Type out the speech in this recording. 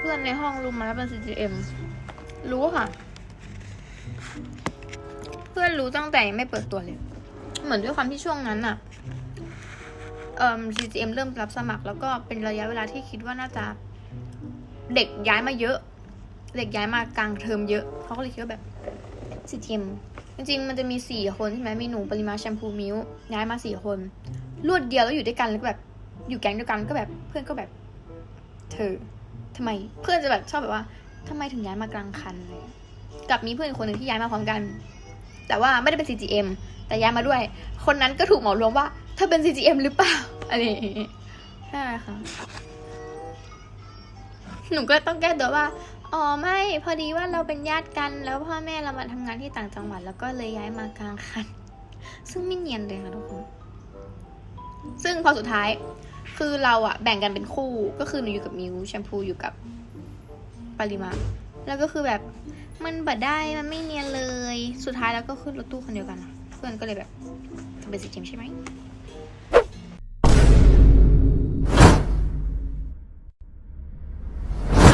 เพื่อนในห้องรู้มาแล้วเป็น CGM รู้ค่ะ เพื่อนรู้ตั้งแต่ยังไม่เปิดตัวเลย เหมือนด้วยความที่ช่วงนั้นอะเอ่อ CGM เริ่มรับสมัคร แล้วก็เป็นระยะเวลาที่คิดว่าน่าจะเด็กย้ายมาเยอะ เด็กย้ายมากลางเทอมเยอะเขาก็เลยคิดว่าแบบ CGM จริงๆมันจะมีสี่คนใช่ไหมมีหนูปริมาแชมพูมิวย้ายมาสี่คนรวดเดียวแล้วอยู่ด้วยกันแล้วก็แบบ อยู่แก๊งเดียวกันก็แบบเพื่อนก็แบบ เธอ ทำไมเพื่อนจะแบบชอบแบบว่าทำไมถึงย้ายมากลางคันเลยกับมีเพื่อนอีกคนหนึ่งที่ย้ายมาพร้อมกัน แต่ว่าไม่ได้เป็น CGM แต่ย้ายมาด้วย คนนั้นก็ถูกหมารวมว่าเธอเป็น CGM หรือเปล่าอะไรอย่างงี้ใช่ค่ะหนูก็ต้องแก้ตัวว่าอ๋อไม่พอดีว่าเราเป็นญาติกัน แล้วพ่อแม่เรามาทำงานที่ต่างจังหวัดแล้วก็เลยย้ายมากลางคันซึ่งไม่เนียนเลยค่ะทุกคน ซึ่งพอสุดท้าย คือเราอะแบ่งกันเป็นคู่ ก็คือหนูอยู่กับมิวแชมพูอยู่กับปริมาแล้วก็คือแบบมันบัดได้มันไม่เนียนเลย สุดท้ายแล้วก็ขึ้นรถตู้คันเดียวกัน เพื่อนก็เลยแบบเธอเป็นสีเจมใช่ไหม